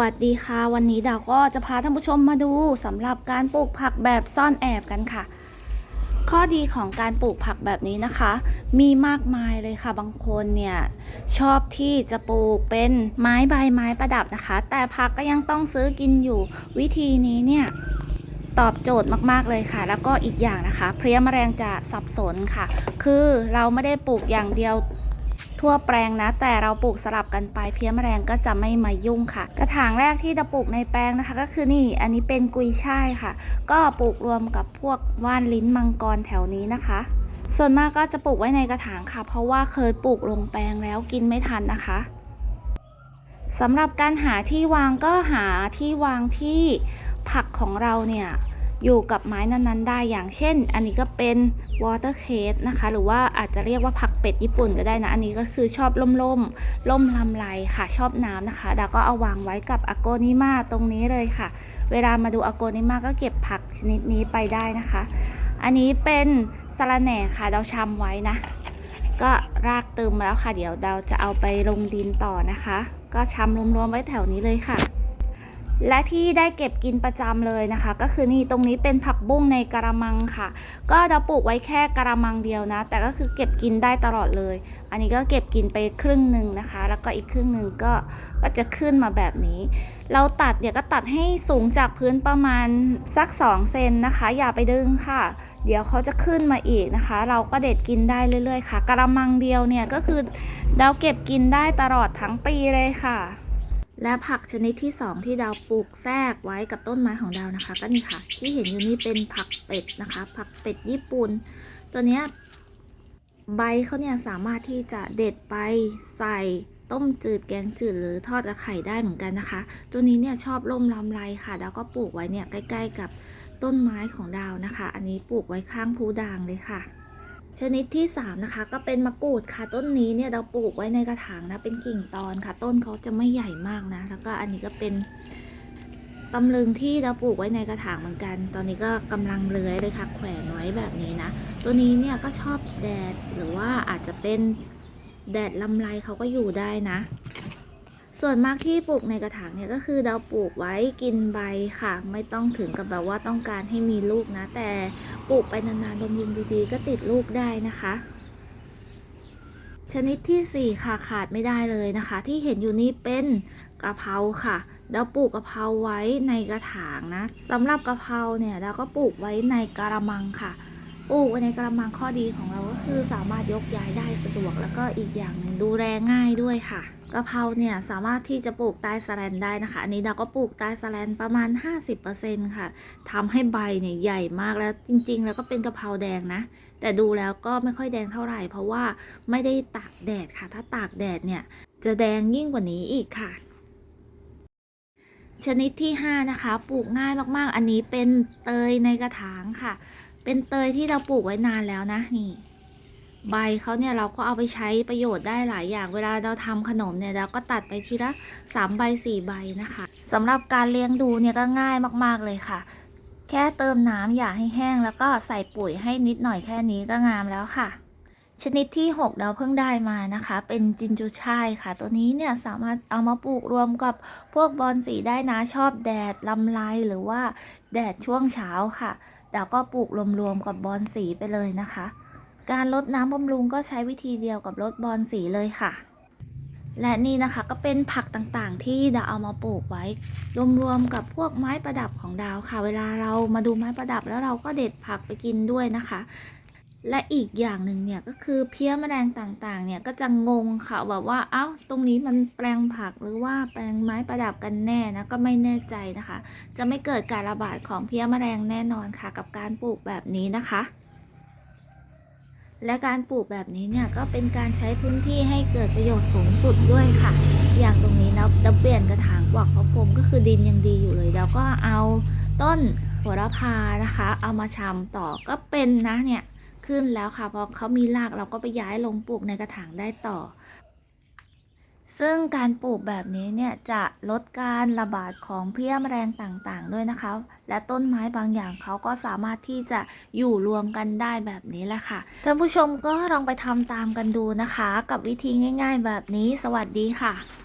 วัสดีค่ะ วันนี้ดาวก็จะพาท่านผู้ชมมาดูสำหรับการปลูกผักแบบซ่อนแอบกันค่ะ ข้อดีของการปลูกผักแบบนี้นะคะ มีมากมายเลยค่ะ บางคนเนี่ยชอบที่จะปลูกเป็นไม้ใบไม้ประดับนะคะ แต่ผักก็ยังต้องซื้อกินอยู่ วิธีนี้เนี่ยตอบโจทย์มากๆเลยค่ะ แล้วก็อีกอย่างนะคะ เพลี้ยแมลงจะสับสนค่ะ คือเราไม่ได้ปลูกอย่างเดียว ทั่วแปลงนะ แต่เราปลูกสลับกันไปเพี้ยแมลงก็จะไม่มายุ่งค่ะ กระถางแรกที่จะปลูกในแปลงนะคะ ก็คือนี่อันนี้เป็นกุยช่ายค่ะ ก็ปลูกรวมกับพวกว่านลิ้นมังกรแถวนี้นะคะ ส่วนมากก็จะปลูกไว้ในกระถางค่ะ เพราะว่าเคยปลูกลงแปลงแล้วกินไม่ทันนะคะสำหรับการหาที่วางก็หาที่วางที่ผักของเราเนี่ย อยู่กับไม้นั้นๆ ได้อย่างเช่น อันนี้ก็เป็น water case นะคะ หรือว่าอาจจะเรียกว่าผักเป็ดญี่ปุ่นก็ได้นะ อันนี้ก็คือชอบล่มล่มๆล่มลำไรค่ะ ชอบน้ำนะคะดาวก็เอาวางไว้กับอโกนิมาตรงนี้เลยค่ะ เวลามาดูอโกนิมาก็เก็บผักชนิดนี้ไปได้นะคะ อันนี้เป็นสะระแหน่ค่ะเดาวชำไว้นะ ก็รากเตึมแล้วค่ะ เดี๋ยวดาจะเอาไปลงดินต่อนะคะ ก็ชำรวมๆไว้แถวนี้เลยค่ะ และที่ได้เก็บกินประจำเลยนะคะ ก็คือนี่ตรงนี้เป็นผักบุ้งในกระมังค่ะ ก็เราปลูกไว้แค่กระมังเดียวนะ แต่ก็คือเก็บกินได้ตลอดเลย อันนี้ก็เก็บกินไปครึ่งหนึ่งนะคะ แล้วก็อีกครึ่งหนึ่งก็ก็จะขึ้นมาแบบนี้ เราตัดเดี๋ยวก็ตัดให้สูงจากพื้นประมาณสัก 2 เซนนะคะ อย่าไปดึงค่ะ เดี๋ยวเขาจะขึ้นมาอีกนะคะ เราก็เด็ดกินได้เรื่อยๆค่ะกระมังเดียวเนี่ยก็คือเราเก็บกินได้ตลอดทั้งปีเลยค่ะ และผักชนิดที่ 2 ที่ดาวปลูกแทรกไว้กับต้นไม้ของดาวนะคะ ก็นี่ค่ะ ที่เห็นอยู่นี่เป็นผักเป็ดนะคะ ผักเป็ดญี่ปุ่น ตัวเนี้ยใบเขาเนี่ยสามารถที่จะเด็ดไปใส่ต้มจืดแกงจืดหรือทอดกับไข่ได้เหมือนกันนะคะ ตัวนี้เนี่ยชอบร่มลำไรค่ะ ดาวก็ปลูกไว้เนี่ยใกล้ ๆ กับต้นไม้ของดาวนะคะ อันนี้ปลูกไว้ข้างภูด่างเลยค่ะ ชนิดที่3นะคะก็เป็นมะกรูดค่ะต้นนี้เนี่ยเราปลูกไว้ในกระถางนะเป็นกิ่งตอนค่ะ ต้นเขาจะไม่ใหญ่มากนะ แล้วก็อันนี้ก็เป็นตำลึงที่เราปลูกไว้ในกระถางเหมือนกัน ตอนนี้ก็กำลังเลื้อยเลยค่ะแขวนไว้แบบนี้นะ ตัวนี้เนี่ยก็ชอบแดดหรือว่าอาจจะเป็นแดดลำไรเขาก็อยู่ได้นะ ส่วนมากที่ปลูกในกระถางเนี่ยก็คือเราปลูกไว้กินใบค่ะ ไม่ต้องถึงกับแบบว่าต้องการให้มีลูกนะ แต่ปลูกไปนานๆบำรุงดีๆ ก็ติดลูกได้นะคะ ชนิดที่ 4 ค่ะขาดไม่ได้เลยนะคะ ที่เห็นอยู่นี่เป็นกะเพราค่ะเราปลูกกะเพราไว้ในกระถางนะสำหรับกะเพราเนี่ยเราก็ปลูกไว้ในกระมังค่ะ ปลูกไว้ในกระมังข้อดีของเราก็คือสามารถยกย้ายได้สะดวก แล้วก็อีกอย่างหนึ่งดูแลง่ายด้วยค่ะกะเพราเนี่ยสามารถที่จะปลูกใต้สแลนได้นะคะ อันนี้เราก็ปลูกใต้สแลนประมาณ 50%ค่ะทำให้ใบเนี่ยใหญ่มากแล้วจริง ๆ แล้วก็เป็นกะเพราแดงนะ แต่ดูแล้วก็ไม่ค่อยแดงเท่าไหร่ เพราะว่าไม่ได้ตากแดดค่ะ ถ้าตากแดดเนี่ยจะแดงยิ่งกว่านี้อีกค่ะชนิดที่ 5 นะคะ ปลูกง่ายมากๆ อันนี้เป็นเตยในกระถางค่ะ เป็นเตยที่เราปลูกไว้นานแล้วนะนี่ ใบเขาเนี่ยเราก็เอาไปใช้ประโยชน์ได้หลายอย่างเวลาเราทำขนมเนี่ยเราก็ตัดไปทีละสามใบสี่ใบนะคะสำหรับการเลี้ยงดูเนี่ยก็ง่ายมากๆเลยค่ะ แค่เติมน้ำอย่าให้แห้ง แล้วก็ใส่ปุ๋ยให้นิดหน่อยแค่นี้ก็งามแล้วค่ะชนิดที่ 6 เราเพิ่งได้มานะคะ เป็นจินจูช่ายค่ะ ตัวนี้เนี่ยสามารถเอามาปลูกรวมกับพวกบอนสีได้นะชอบแดดลำไรหรือว่าแดดช่วงเช้าค่ะ เราก็ปลูกรวมๆกับบอนสีไปเลยนะคะ การลดน้ำบำรุงก็ใช้วิธีเดียวกับลดบอนสีเลยค่ะ และนี่นะคะก็เป็นผักต่างๆ ที่ดาวเอามาปลูกไว้ รวมๆกับพวกไม้ประดับของดาวค่ะ เวลาเรามาดูไม้ประดับแล้วเราก็เด็ดผักไปกินด้วยนะคะ และอีกอย่างหนึ่งเนี่ยก็คือเพี้ยแมลงต่างๆ เนี่ยก็จะงงค่ะแบบว่าเอ้าตรงนี้มันแปลงผักหรือว่าแปลงไม้ประดับกันแน่นะก็ไม่แน่ใจนะคะ จะไม่เกิดการระบาดของเพี้ยแมลงแน่นอนค่ะ กับการปลูกแบบนี้นะคะ และการปลูกแบบนี้เนี่ยก็เป็นการใช้พื้นที่ให้เกิดประโยชน์สูงสุดด้วยค่ะ อย่างตรงนี้นะเราเปลี่ยนกระถางกวักเพราะผมก็คือดินยังดีอยู่เลยแล้วก็เอาต้นโหระพานะคะ เอามาชำต่อก็เป็นนะเนี่ย ขึ้นแล้วค่ะพอเขามีรากเราก็ไปย้ายลงปลูกในกระถางได้ต่อ ซึ่งการปลูกแบบนี้เนี่ยจะลดการระบาดของเพี้ยแมลงต่างๆ ด้วยนะคะ และต้นไม้บางอย่างเขาก็สามารถที่จะอยู่รวมกันได้แบบนี้แหละค่ะท่านผู้ชมก็ลองไปทำตามกันดูนะคะ กับวิธีง่าย ๆ แบบนี้ สวัสดีค่ะ